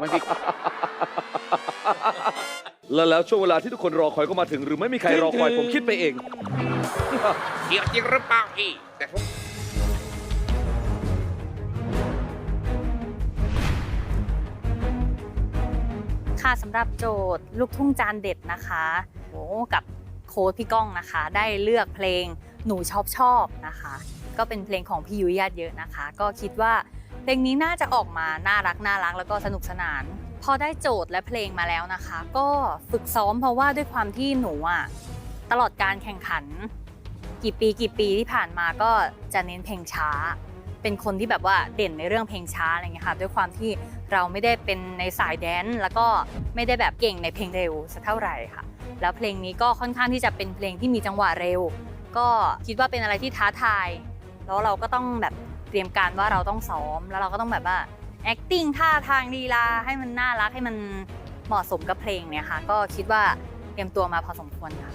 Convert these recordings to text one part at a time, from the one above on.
ไม่พี่แล้วแล้วช่วงเวลาที่ทุกคนรอคอยก็มาถึง หรือไม่มีใครรอคอยผมคิดไปเองเกี่ยวจริงหรือเปล่าพี่แต่ผมค่ะสำหรับโจทย์ลูกทุ่งจานเด็ดนะคะโอ้กับโค้ดพี่ก้องนะคะ ได้เลือกเพลงหนูชอบชอบนะคะ ก็เป็นเพลงของพี่ยุ้ยญาติเยอะนะคะ ก็คิดว่า เพลงนี้น่าจะออกมาน่ารักน่ารักแล้วก็สนุกสนาน พอได้โจทย์และเพลงมาแล้วนะคะ ก็ฝึกซ้อมเพราะว่าด้วยความที่หนูอะตลอดการแข่งขัน กี่ปีกี่ปีที่ผ่านมาก็จะเน้นเพลงช้า เป็นคนที่แบบว่าเด่นในเรื่องเพลงช้าอะไรเงี้ยค่ะด้วยความที่เราไม่ได้เป็นในสายแดนซ์แล้วก็ไม่ได้แบบเก่งในเพลงเร็วสักเท่าไหร่ค่ะ แล้วเพลงนี้ก็ค่อนข้างที่จะเป็นเพลงที่มีจังหวะเร็ว ก็คิดว่าเป็นอะไรที่ท้าทาย แล้วเราก็ต้องแบบ เตรียมการว่าเราต้องซ้อม แล้วเราก็ต้องแบบว่า acting ท่าทางลีลาให้มันน่ารักให้มันเหมาะสมกับเพลงเนี่ยค่ะ ก็คิดว่าเตรียมตัวมาพอสมควรค่ะ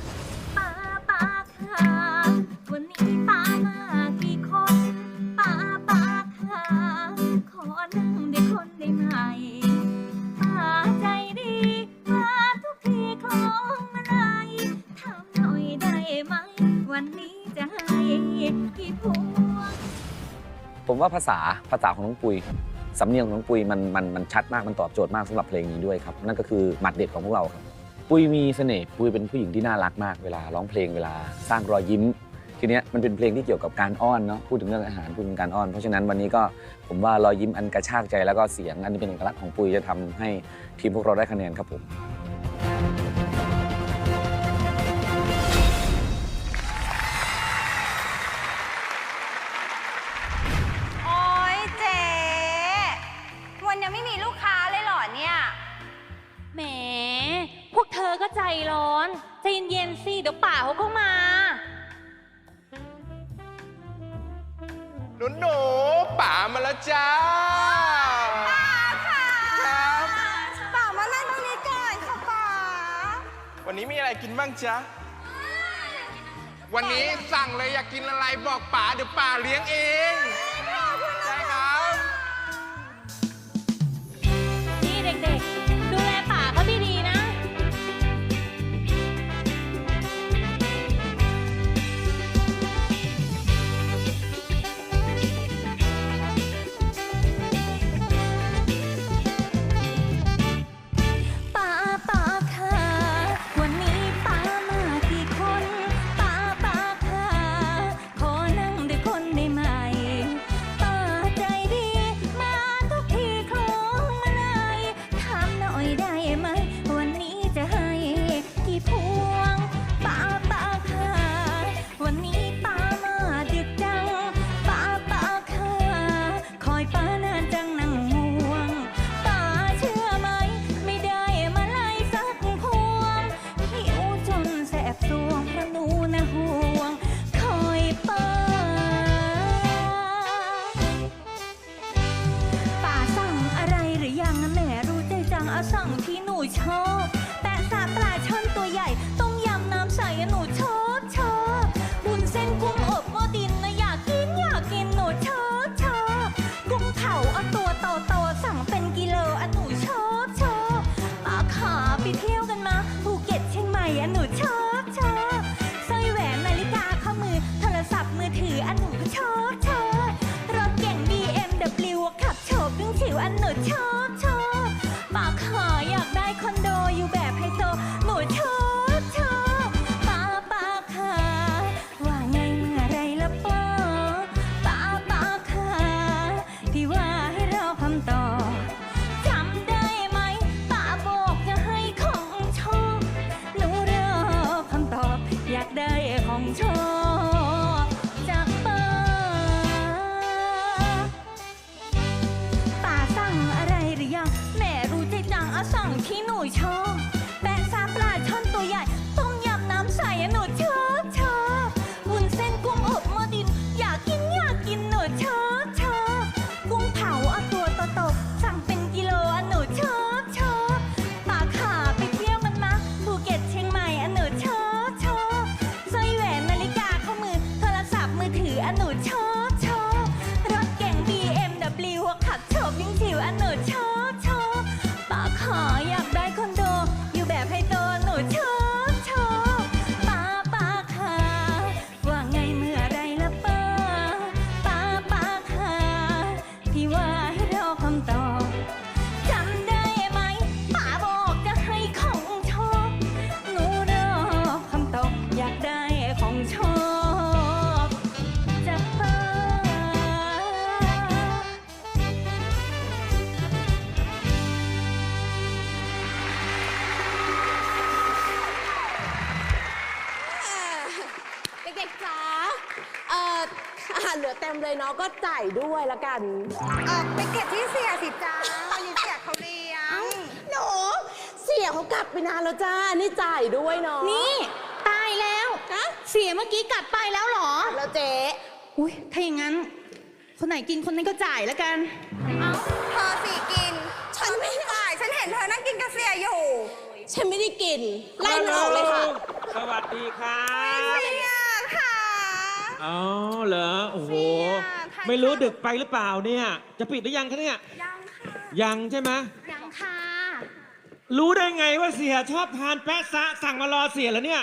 ป้าป้าค่ะวันนี้ป้ามา ผมว่าภาษาภาษาของน้องปุยสำเนียงของน้องปุยมันมันมันชัดมากมันตอบโจทย์มากสำหรับเพลงนี้ด้วยครับนั่นก็คือหมัดเด็ดของพวกเราครับปุยมีเสน่ห์ปุยเป็นผู้หญิงที่น่ารักมากเวลาร้องเพลงเวลาสร้างรอยยิ้มทีเนี้ยมันเป็นเพลงที่เกี่ยวกับการอ้อนเนาะพูดถึงเรื่องอาหารพูดถึงการอ้อน เพราะฉะนั้นวันนี้ก็ผมว่ารอยยิ้มอันกระชากใจแล้วก็เสียงอันนี้เป็นเอกลักษณ์ของปุยจะทำให้ทีมพวกเราได้คะแนนครับผม ร้อนใจเย็นๆสิเดี๋ยวป่าเขาก็มา หนูหนูๆป๋ามาแล้วจ้าครับป่ามานั่งตรงนี้ก่อนค่ะป่าวันนี้มีอะไรกินบ้างจ๊ะ วันนี้สั่งเลยอยากกินอะไรบอกป๋าเดี๋ยวป๋าเลี้ยงเอง วิ่งฉิ เลยเนาะก็จ่ายด้วยละกัน เออไปเก็บที่เสียสิจ้าตอนนี้เสียเขาเลี้ยงหนูเสียเขากลับไปนานแล้วจ้า นี่จ่ายด้วยเนาะนี่ตายแล้วฮะเสียเมื่อกี้กลับไปแล้วเหรอ แล้วเจ๊ อุ้ยถ้าอย่างนั้น คนไหนกินคนนั้นก็จ่ายแล้วกันเธอสิกิน ฉันไม่จ่าย ฉันเห็นเธอนั่งกินกับเสียอยู่ ฉันไม่ได้กิน ไล่มันออกเลยค่ะ สวัสดีครับเสียค่ะ อ๋อเหรอโอ้โห เสียทานไม่รู้ดึกไปหรือเปล่าเนี่ย จะปิดหรือยังคะเนี่ย ยังค่ะยังใช่ไหมยังค่ะรู้ได้ไงว่าเสียชอบทานแปะซะสั่งมารอเสียแล้วเนี่ย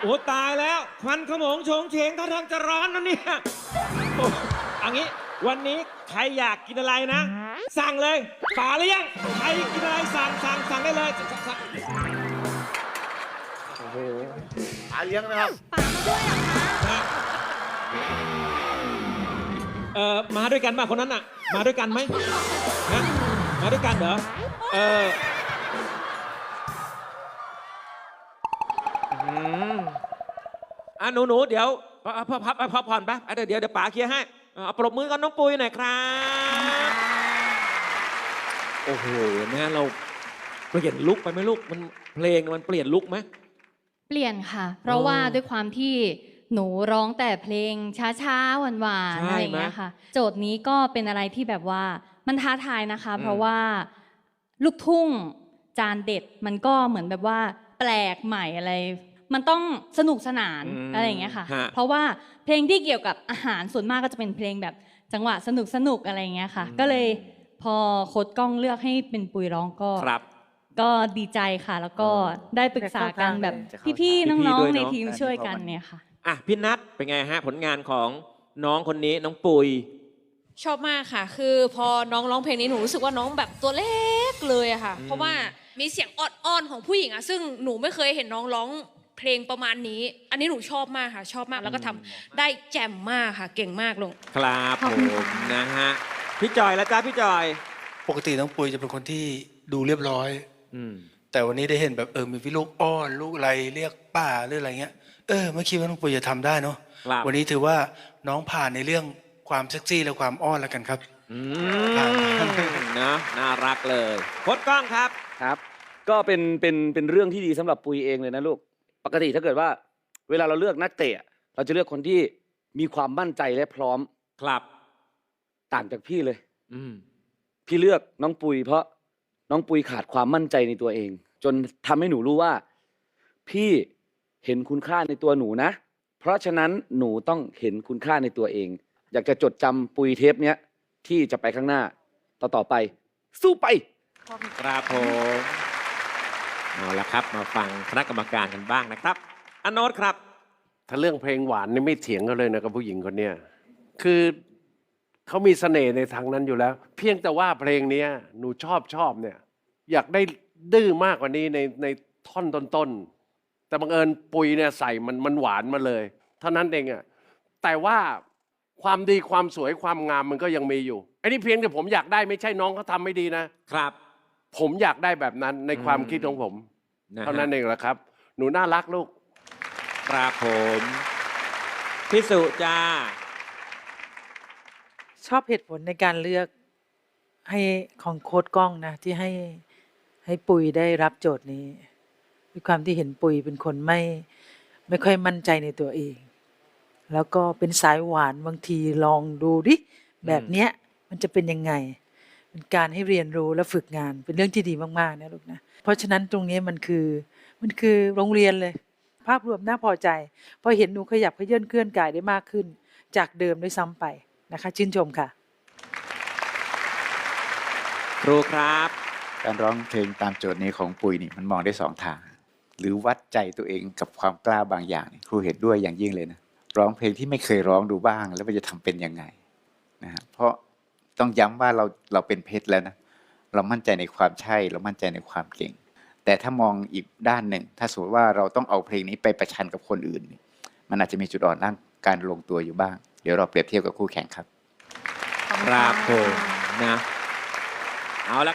โอ้ตายแล้ว ควันขโมงโฉงเฉงท่าทางจะร้อนนะเนี่ยโอ้เอางี้ วันนี้ใครอยากกินอะไรนะ สั่งเลยป่าหรือยังใครกินอะไรสั่งสั่งสั่งได้เลยสั่งสั่งอาเลี้ยงนะครับนะ เอ่อมาด้วยกันป่ะคนนั้นอะ มาด้วยกันไหมฮะมาด้วยกันเหรอ เอออืมอะหนูหนูเดี๋ยวพับพับพับพับผ่อนไปอะเดี๋ยวเดี๋ยวเดี๋ยวป๋าเคลียร์ให้เอาปรบมือกับน้องปุยหน่อยครับ โอ้โหนี่เราเปลี่ยนลุกไปไหมลูก มันเพลงมันเปลี่ยนลุกไหม เปลี่ยนค่ะ เพราะว่าอ๋อ ด้วยความที่ หนูร้องแต่เพลงช้าๆหวานใช่ๆอะไรอย่างเงี้ยค่ะ โจทย์นี้ก็เป็นอะไรที่แบบว่ามันท้าทายนะคะ อืม เพราะว่าลูกทุ่งจานเด็ดมันก็เหมือนแบบว่าแปลกใหม่อะไร มันต้องสนุกสนานอะไรอย่างเงี้ยค่ะ ฮะเพราะว่าเพลงที่เกี่ยวกับอาหารส่วนมากก็จะเป็นเพลงแบบจังหวะสนุกสนุกๆอะไรอย่างเงี้ยค่ะก็เลยพอโค้ดกล้องเลือกให้เป็นปุยร้องก็ ครับ ก็ดีใจค่ะ แล้วก็ได้ปรึกษากันแบบพี่ๆพี่ๆน้องด้วยๆในเนอะทีมช่วยกันเนี่ยค่ะ อะพี่นัทเป็นไงฮะผลงานของน้องคนนี้น้องปุย ชอบมากค่ะ คือพอน้องร้องเพลงนี้หนูรู้สึกว่าน้องแบบตัวเล็กเลยอะค่ะอืมเพราะว่ามีเสียงอ่อนๆของผู้หญิงอะซึ่งหนูไม่เคยเห็นน้องร้องเพลงประมาณนี้ อันนี้หนูชอบมากค่ะ ชอบมากแล้วก็ทำได้แจ่มมากค่ะ เก่งมากลง ครับขอบผคุณค่ะมนะฮะพี่จอยแล้วจ้าพี่จอย ปกติน้องปุยจะเป็นคนที่ดูเรียบร้อย อืมแต่วันนี้ได้เห็นแบบเออมีพี่ลูกอ้อนลูกอะไรเรียกป้าหรืออะไรเงี้ย เออไม่คิดว่าน้องปุยจะทำได้เนาะครับวันนี้ถือว่าน้องผ่านในเรื่องความเซ็กซี่และความอ้อนแล้วกันครับ อืมนะน่ารักเลยโคดกล้องครับ ครับก็เป็นเป็นเป็นเรื่องที่ดีสำหรับปุยเองเลยนะลูก ปกติถ้าเกิดว่า เวลาเราเลือกนักเตะ เราจะเลือกคนที่มีความมั่นใจและพร้อมครับ ต่างจากพี่เลย อืม พี่เลือกน้องปุย เพราะน้องปุยขาดความมั่นใจในตัวเอง จนทำให้หนูรู้ว่า พี่ เห็นคุณค่าในตัวหนูนะ เพราะฉะนั้นหนูต้องเห็นคุณค่าในตัวเอง อยากจะจดจำปุยเทปเนี้ยที่จะไปข้างหน้า ต่อต่อๆไป สู้ไป ครับผมเอาละครับ มาฟังคณะกรรมการกันบ้างนะครับอนโนตครับ ถ้าเรื่องเพลงหวานนี่ไม่เถียงกันเลยนะกับผู้หญิงคนเนี้ยคือเขามีเสน่ห์ในทางนั้นอยู่แล้ว เพียงแต่ว่าเพลงเนี้ยหนูชอบชอบเนี่ย อยากได้ดื้อมากกว่านี้ในในท่อนต้นๆ แต่บังเอิญปุยเนี่ยใส่มันมันหวานมาเลย เท่านั้นเองอะแต่ว่าความดีความสวยความงามมันก็ยังมีอยู่ไอ้นี่เพียงแต่ผมอยากได้ไม่ใช่น้องเขาทำไม่ดีนะ ครับผมอยากได้แบบนั้นในความอืมคิดของผมนะฮะเท่านั้นเองแหละครับ หนูน่ารักลูก ครับผมพี่สุจ้า ชอบเหตุผลในการเลือกให้ของโค้ดกล้องนะ ที่ให้ให้ปุยได้รับโจทย์นี้ ด้วยความที่เห็นปุ๋ยเป็นคนไม่ไม่ค่อยมั่นใจในตัวเอง แล้วก็เป็นสายหวานบางทีลองดูดิแบบเนี้ยมันจะเป็นยังไงเป็นการให้เรียนรู้และฝึกงานเป็นเรื่องที่ดีมากๆนะลูกนะเพราะฉะนั้นตรงนี้มันคือมันคือโรงเรียนเลย ภาพรวมน่าพอใจพราะเห็นหนูขยับเขยื่อนเคลื่อนกายได้มากขึ้น จากเดิมด้วยซ้ำไปนะคะ ชื่นชมค่ะ ครูครับ การร้องเพลงตามโจทย์นี้ของปุ๋ยนี่มันมองได้สองทาง หรือวัดใจตัวเองกับความกล้าบางอย่างครูเห็นด้วยอย่างยิ่งเลยนะร้องเพลงที่ไม่เคยร้องดูบ้าง แล้วมันจะทำเป็นยังไงนะฮะเพราะต้องย้ำว่าเราเราเป็นเพชรแล้วนะเรามั่นใจในความใช่เรามั่นใจในความเก่ง แต่ถ้ามองอีกด้านหนึ่ง ถ้าสมมติว่าเราต้องเอาเพลงนี้ไปประชันกับคนอื่น มันอาจจะมีจุดอ่อนด้านการลงตัวอยู่บ้าง เดี๋ยวเราเปรียบเทียบกับคู่แข่งครับ ครับผมนะเอาละ